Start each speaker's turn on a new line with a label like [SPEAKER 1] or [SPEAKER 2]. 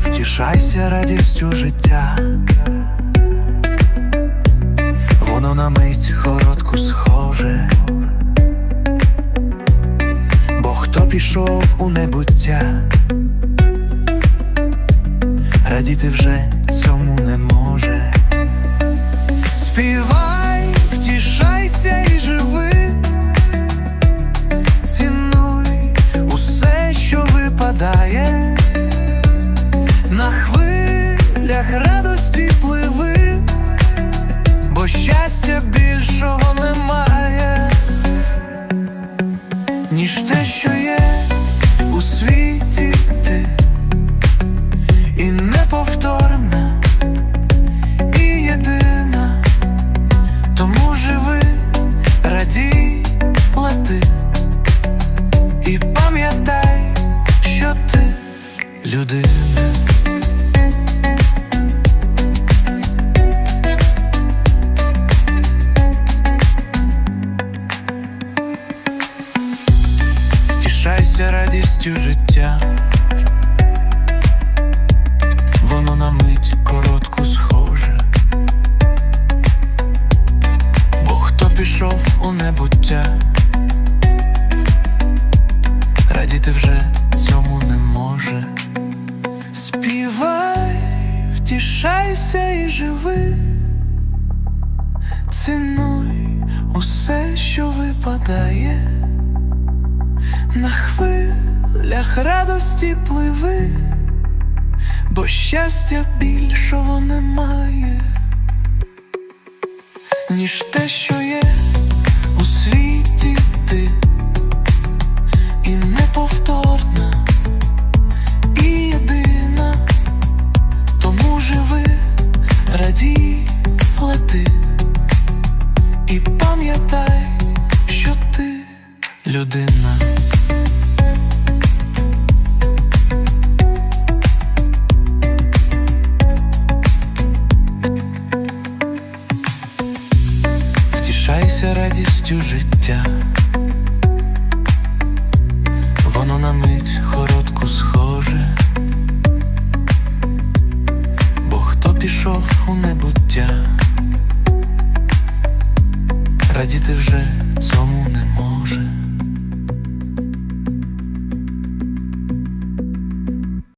[SPEAKER 1] Втішайся радістю життя, воно на мить коротку схоже, бо хто пішов у небуття, радіти вже цьому випадає. На хвилях радості пливи, бо щастя більшого немає, ніж те, що є у світі людина. Втішайся радістю життя, воно на мить коротку схоже, бо хто пішов у небуття, радіти вже живи, цінуй усе, що випадає. На хвилях радості пливи, бо щастя більшого немає, ніж те, що є пам'ятай, що ти людина. Втішайся радістю життя, радіти вже цьому не може.